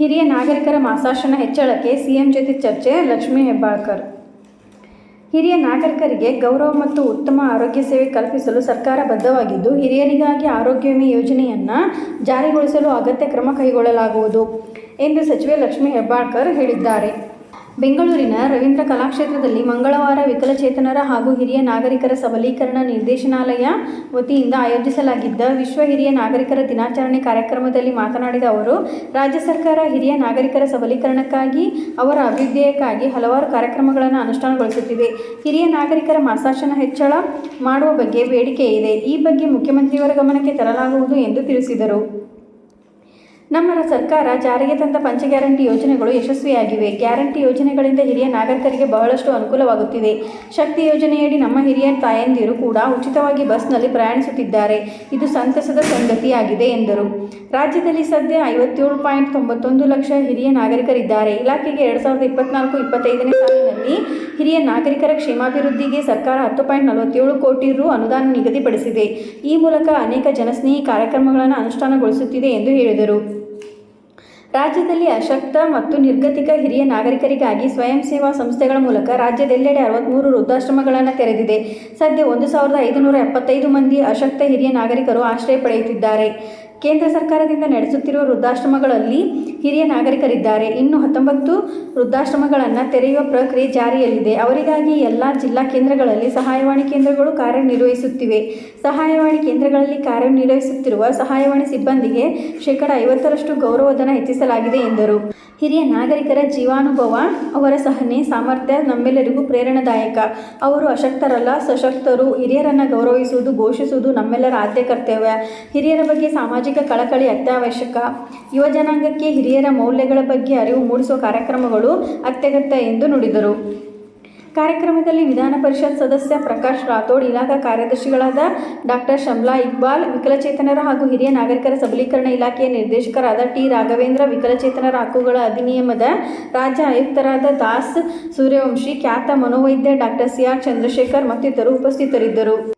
ಹಿರಿಯ ನಾಗರಿಕರ ಮಾಸಾಶನ ಹೆಚ್ಚಳಕ್ಕೆ ಸಿಎಂ ಜೊತೆ ಚರ್ಚೆ, ಲಕ್ಷ್ಮೀ ಹೆಬ್ಬಾಳ್ಕರ್. ಹಿರಿಯ ನಾಗರಿಕರಿಗೆ ಗೌರವ ಮತ್ತು ಉತ್ತಮ ಆರೋಗ್ಯ ಸೇವೆ ಕಲ್ಪಿಸಲು ಸರ್ಕಾರ ಬದ್ಧವಾಗಿದ್ದು, ಹಿರಿಯರಿಗಾಗಿ ಆರೋಗ್ಯ ವಿಮೆ ಯೋಜನೆಯನ್ನು ಜಾರಿಗೊಳಿಸಲು ಅಗತ್ಯ ಕ್ರಮ ಕೈಗೊಳ್ಳಲಾಗುವುದು ಎಂದು ಸಚಿವೆ ಲಕ್ಷ್ಮೀ ಹೆಬ್ಬಾಳ್ಕರ್ ಹೇಳಿದ್ದಾರೆ. ಬೆಂಗಳೂರಿನ ರವೀಂದ್ರ ಕಲಾಕ್ಷೇತ್ರದಲ್ಲಿ ಮಂಗಳವಾರ ವಿಕಲಚೇತನರ ಹಾಗೂ ಹಿರಿಯ ನಾಗರಿಕರ ಸಬಲೀಕರಣ ನಿರ್ದೇಶನಾಲಯ ವತಿಯಿಂದ ಆಯೋಜಿಸಲಾಗಿದ್ದ ವಿಶ್ವ ಹಿರಿಯ ನಾಗರಿಕರ ದಿನಾಚರಣೆ ಕಾರ್ಯಕ್ರಮದಲ್ಲಿ ಮಾತನಾಡಿದ ಅವರು, ರಾಜ್ಯ ಸರ್ಕಾರ ಹಿರಿಯ ನಾಗರಿಕರ ಸಬಲೀಕರಣಕ್ಕಾಗಿ, ಅವರ ಅಭ್ಯುದಯಕ್ಕಾಗಿ ಹಲವಾರು ಕಾರ್ಯಕ್ರಮಗಳನ್ನು ಅನುಷ್ಠಾನಗೊಳಿಸುತ್ತಿದೆ. ಹಿರಿಯ ನಾಗರಿಕರ ಮಾಸಾಶನ ಹೆಚ್ಚಳ ಮಾಡುವ ಬಗ್ಗೆ ಬೇಡಿಕೆ ಇದೆ ಈ ಬಗ್ಗೆ ಮುಖ್ಯಮಂತ್ರಿಯವರ ಗಮನಕ್ಕೆ ತರಲಾಗುವುದು ಎಂದು ತಿಳಿಸಿದರು. ನಮ್ಮ ಸರ್ಕಾರ ಜಾರಿಗೆ ತಂದ ಪಂಚ ಗ್ಯಾರಂಟಿ ಯೋಜನೆಗಳು ಯಶಸ್ವಿಯಾಗಿವೆ. ಗ್ಯಾರಂಟಿ ಯೋಜನೆಗಳಿಂದ ಹಿರಿಯ ನಾಗರಿಕರಿಗೆ ಬಹಳಷ್ಟು ಅನುಕೂಲವಾಗುತ್ತಿದೆ. ಶಕ್ತಿ ಯೋಜನೆಯಡಿ ನಮ್ಮ ಹಿರಿಯ ತಾಯಂದಿರು ಕೂಡ ಉಚಿತವಾಗಿ ಬಸ್ನಲ್ಲಿ ಪ್ರಯಾಣಿಸುತ್ತಿದ್ದಾರೆ. ಇದು ಸಂತಸದ ಸಂಗತಿಯಾಗಿದೆ ಎಂದರು. ರಾಜ್ಯದಲ್ಲಿ ಸದ್ಯ ಐವತ್ತೇಳು ಪಾಯಿಂಟ್ ತೊಂಬತ್ತೊಂದು ಲಕ್ಷ ಹಿರಿಯ ನಾಗರಿಕರಿದ್ದಾರೆ. ಇಲಾಖೆಗೆ ಎರಡು ಸಾವಿರದ ಇಪ್ಪತ್ನಾಲ್ಕು ಇಪ್ಪತ್ತೈದನೇ ಸಾಲಿನಲ್ಲಿ ಹಿರಿಯ ನಾಗರಿಕರ ಕ್ಷೇಮಾಭಿವೃದ್ಧಿಗೆ ಸರ್ಕಾರ ಹತ್ತು ಪಾಯಿಂಟ್ ನಲವತ್ತೇಳು ಕೋಟಿ ರು ಅನುದಾನ ನಿಗದಿಪಡಿಸಿದೆ. ಈ ಮೂಲಕ ಅನೇಕ ಜನಸ್ನೇಹಿ ಕಾರ್ಯಕ್ರಮಗಳನ್ನು ಅನುಷ್ಠಾನಗೊಳಿಸುತ್ತಿದೆ ಎಂದು ಹೇಳಿದರು. ರಾಜ್ಯದಲ್ಲಿ ಅಶಕ್ತ ಮತ್ತು ನಿರ್ಗತಿಕ ಹಿರಿಯ ನಾಗರಿಕರಿಗಾಗಿ ಸ್ವಯಂ ಸೇವಾ ಸಂಸ್ಥೆಗಳ ಮೂಲಕ ರಾಜ್ಯದೆಲ್ಲೆಡೆ ಅರವತ್ತ್ಮೂರು ವೃದ್ಧಾಶ್ರಮಗಳನ್ನು ತೆರೆದಿದೆ. ಸದ್ಯ ಒಂದು ಸಾವಿರದ ಐದುನೂರ ಎಪ್ಪತ್ತೈದು ಮಂದಿ ಅಶಕ್ತ ಹಿರಿಯ ನಾಗರಿಕರು ಆಶ್ರಯ ಪಡೆಯುತ್ತಿದ್ದಾರೆ. ಕೇಂದ್ರ ಸರ್ಕಾರದಿಂದ ನಡೆಸುತ್ತಿರುವ ವೃದ್ಧಾಶ್ರಮಗಳಲ್ಲಿ ಹಿರಿಯ ನಾಗರಿಕರಿದ್ದಾರೆ. ಇನ್ನು ಹತ್ತೊಂಬತ್ತು ವೃದ್ಧಾಶ್ರಮಗಳನ್ನು ತೆರೆಯುವ ಪ್ರಕ್ರಿಯೆ ಜಾರಿಯಲ್ಲಿದೆ. ಅವರಿಗಾಗಿ ಎಲ್ಲ ಜಿಲ್ಲಾ ಕೇಂದ್ರಗಳಲ್ಲಿ ಸಹಾಯವಾಣಿ ಕೇಂದ್ರಗಳು ಕಾರ್ಯನಿರ್ವಹಿಸುತ್ತಿವೆ. ಸಹಾಯವಾಣಿ ಕೇಂದ್ರಗಳಲ್ಲಿ ಕಾರ್ಯನಿರ್ವಹಿಸುತ್ತಿರುವ ಸಹಾಯವಾಣಿ ಸಿಬ್ಬಂದಿಗೆ ಶೇಕಡ ಐವತ್ತರಷ್ಟು ಗೌರವಧನ ಹೆಚ್ಚಿಸಲಾಗಿದೆ ಎಂದರು. ಹಿರಿಯ ನಾಗರಿಕರ ಜೀವಾನುಭವ, ಅವರ ಸಹನೆ, ಸಾಮರ್ಥ್ಯ ನಮ್ಮೆಲ್ಲರಿಗೂ ಪ್ರೇರಣಾದಾಯಕ. ಅವರು ಅಶಕ್ತರಲ್ಲ, ಸಶಕ್ತರು ಹಿರಿಯರನ್ನು ಗೌರವಿಸುವುದು, ಘೋಷಿಸುವುದು ನಮ್ಮೆಲ್ಲರ ಆದ್ಯ ಕರ್ತವ್ಯ ಹಿರಿಯರ ಬಗ್ಗೆ ಸಾಮಾಜಿಕ ಕಳಕಳಿ ಅತ್ಯವಶ್ಯಕ. ಯುವ ಜನಾಂಗಕ್ಕೆ ಹಿರಿಯರ ಮೌಲ್ಯಗಳ ಬಗ್ಗೆ ಅರಿವು ಮೂಡಿಸುವ ಕಾರ್ಯಕ್ರಮಗಳು ಅತ್ಯಗತ್ಯ ಎಂದು ನುಡಿದರು. ಕಾರ್ಯಕ್ರಮದಲ್ಲಿ ವಿಧಾನ ಪರಿಷತ್ ಸದಸ್ಯ ಪ್ರಕಾಶ್ ರಾಥೋಡ್, ಇಲಾಖಾ ಕಾರ್ಯದರ್ಶಿಗಳಾದ ಡಾಕ್ಟರ್ ಶಮ್ಲಾ ಇಕ್ಬಾಲ್, ವಿಕಲಚೇತನರ ಹಾಗೂ ಹಿರಿಯ ನಾಗರಿಕರ ಸಬಲೀಕರಣ ಇಲಾಖೆಯ ನಿರ್ದೇಶಕರಾದ ಟಿ. ರಾಘವೇಂದ್ರ, ವಿಕಲಚೇತನರ ಹಕ್ಕುಗಳ ಅಧಿನಿಯಮದ ರಾಜ್ಯ ಆಯುಕ್ತರಾದ ದಾಸ್, ಸೂರ್ಯವಂಶಿ, ಖ್ಯಾತ ಮನೋವೈದ್ಯ ಡಾಕ್ಟರ್ ಸಿ. ಆರ್. ಚಂದ್ರಶೇಖರ್ ಮತ್ತಿತರರು ಉಪಸ್ಥಿತರಿದ್ದರು.